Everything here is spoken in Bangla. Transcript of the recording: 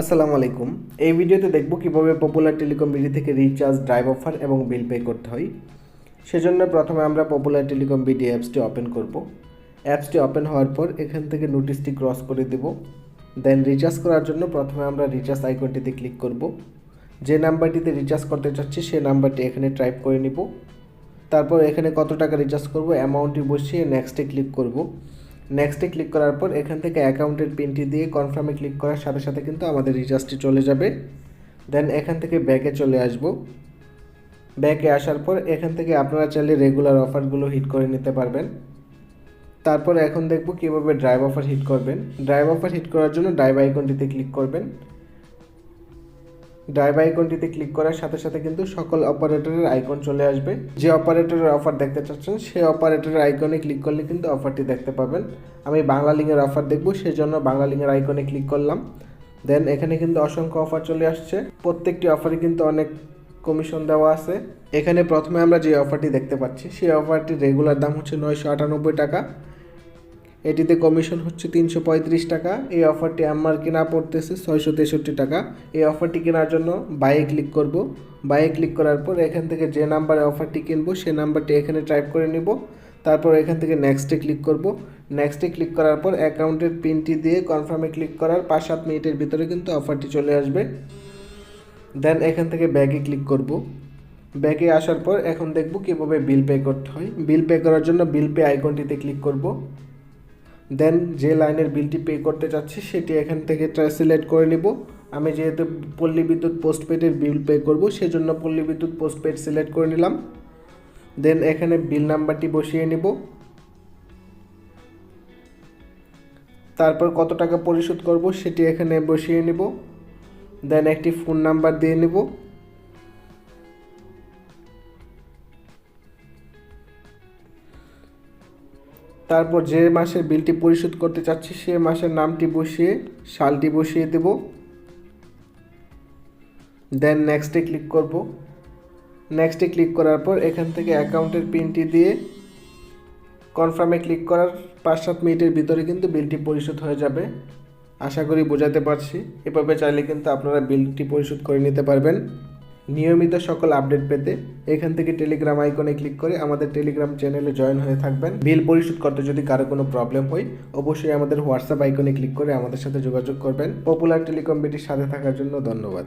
আসসালামু আলাইকুম। এই ভিডিওতে দেখব কীভাবে পপুলার টেলিকম বিডি থেকে রিচার্জ ড্রাইভ অফার এবং বিল পে করতে হয়। সেজন্য প্রথমে আমরা পপুলার টেলিকম বিডি অ্যাপসটি ওপেন করব। অ্যাপসটি ওপেন হওয়ার পর এখান থেকে নোটিশটি ক্রস করে দেব। দেন রিচার্জ করার জন্য প্রথমে আমরা রিচার্জ আইকনটিতে ক্লিক করব। যে নাম্বারটিতে রিচার্জ করতে চাচ্ছি সেই নাম্বারটি এখানে টাইপ করে নিব। তারপর এখানে কত টাকা রিচার্জ করব অ্যামাউন্টটি বসিয়ে নেক্সটে ক্লিক করব। নেক্সটে ক্লিক করার পর এখান থেকে অ্যাকাউন্টের পিনটি দিয়ে কনফার্মে ক্লিক করার সাথে সাথে কিন্তু আমাদের রিচার্জটি চলে যাবে। দেন এখান থেকে ব্যাকে চলে আসব। ব্যাকে আসার পর এখান থেকে আপনারা চাইলে রেগুলার অফারগুলো হিট করে নিতে পারবেন। তারপর এখন দেখব কীভাবে ড্রাইভ অফার হিট করবেন। ড্রাইভ অফার হিট করার জন্য ড্রাইভ আইকনটিতে ক্লিক করবেন। ড্রাইভ আইকনটিতে ক্লিক করার সাথে সাথে কিন্তু সকল অপারেটরের আইকন চলে আসবে। যে অপারেটরের অফার দেখতে চাচ্ছেন সেই অপারেটরের আইকনে ক্লিক করলে কিন্তু অফারটি দেখতে পাবেন। আমি বাংলা লিঙ্কের অফার দেখব সেই জন্য বাংলা লিঙ্কের আইকনে ক্লিক করলাম। দেন এখানে কিন্তু অসংখ্য অফার চলে আসছে। প্রত্যেকটি অফারে কিন্তু অনেক কমিশন দেওয়া আছে। এখানে প্রথমে আমরা যে অফারটি দেখতে পাচ্ছি, সেই অফারটির রেগুলার দাম হচ্ছে নয়শো আটানব্বই টাকা। এটিতে কমিশন হচ্ছে তিনশো পঁয়ত্রিশ টাকা। এই অফারটি আমার কেনা পড়তেছে ছয়শো তেষট্টি টাকা। এই অফারটি কেনার জন্য বাইয়ে ক্লিক করব। বাইয়ে ক্লিক করার পর এখান থেকে যে নাম্বারে অফারটি কিনবো, সে নাম্বারটি এখানে টাইপ করে নিব। তারপর এখান থেকে নেক্সটে ক্লিক করব। নেক্সটে ক্লিক করার পর অ্যাকাউন্টের পিনটি দিয়ে কনফার্মে ক্লিক করার পাঁচ সাত মিনিটের ভিতরে কিন্তু অফারটি চলে আসবে। দেন এখান থেকে ব্যাগে ক্লিক করব। ব্যাগে আসার পর এখন দেখব কীভাবে বিল পে করতে হয়। বিল পে করার জন্য বিল পে আইকনটিতে ক্লিক করব। দেন যে লাইনের বিলটি পে করতে চাচ্ছি, সেটি এখান থেকে সিলেক্ট করে নিব। আমি যেহেতু পল্লী বিদ্যুৎ পোস্টপেডের বিল পে করব, সেজন্য পল্লী বিদ্যুৎ পোস্টপেড সিলেক্ট করে নিলাম। দেন এখানে বিল নাম্বারটি বসিয়ে নিব। তারপর কত টাকা পরিশোধ করব, সেটি এখানে বসিয়ে নিব। দেন একটি ফোন নাম্বার দিয়ে নেব। তারপর যে মাসের বিলটি পরিশোধ করতে চাচ্ছি, সে মাসের নামটি বসিয়ে, সালটি বসিয়ে দেব। দেন নেক্সটে ক্লিক করব। নেক্সটে ক্লিক করার পর এখান থেকে অ্যাকাউন্টের পিনটি দিয়ে কনফার্মে ক্লিক করার পাঁচ সাত মিনিটের ভিতরে কিন্তু বিলটি পরিশোধ হয়ে যাবে। আশা করি বোঝাতে পারছি। এভাবে চাইলে কিন্তু আপনারা বিলটি পরিশোধ করে নিতে পারবেন। নিয়মিত সকল আপডেট পেতে এখান থেকে টেলিগ্রাম আইকনে ক্লিক করে আমাদের টেলিগ্রাম চ্যানেলে জয়েন হয়ে থাকবেন। বিল পরিশোধ করতে যদি কারও কোনো প্রবলেম হয়, অবশ্যই আমাদের হোয়াটসঅ্যাপ আইকনে ক্লিক করে আমাদের সাথে যোগাযোগ করবেন। পপুলার টেলিকম বিটির সাথে থাকার জন্য ধন্যবাদ।